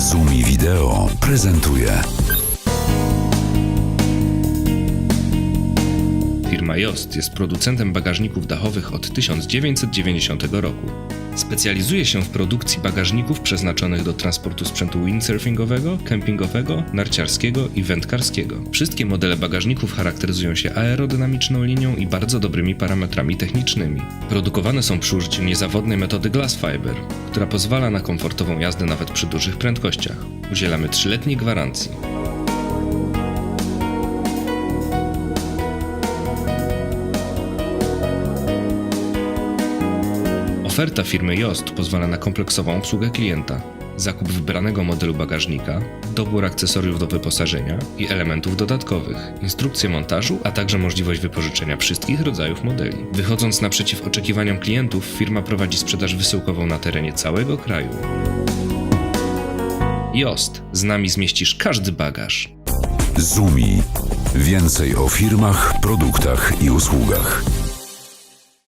Zumi Wideo prezentuje Firma Jost jest producentem bagażników dachowych od 1990 roku. Specjalizuje się w produkcji bagażników przeznaczonych do transportu sprzętu windsurfingowego, kempingowego, narciarskiego i wędkarskiego. Wszystkie modele bagażników charakteryzują się aerodynamiczną linią i bardzo dobrymi parametrami technicznymi. Produkowane są przy użyciu niezawodnej metody Glass Fiber, która pozwala na komfortową jazdę nawet przy dużych prędkościach. Udzielamy 3-letniej gwarancji. Oferta firmy Jost pozwala na kompleksową obsługę klienta, zakup wybranego modelu bagażnika, dobór akcesoriów do wyposażenia i elementów dodatkowych, instrukcję montażu, a także możliwość wypożyczenia wszystkich rodzajów modeli. Wychodząc naprzeciw oczekiwaniom klientów, firma prowadzi sprzedaż wysyłkową na terenie całego kraju. Jost, z nami zmieścisz każdy bagaż. Zumi. Więcej o firmach, produktach i usługach.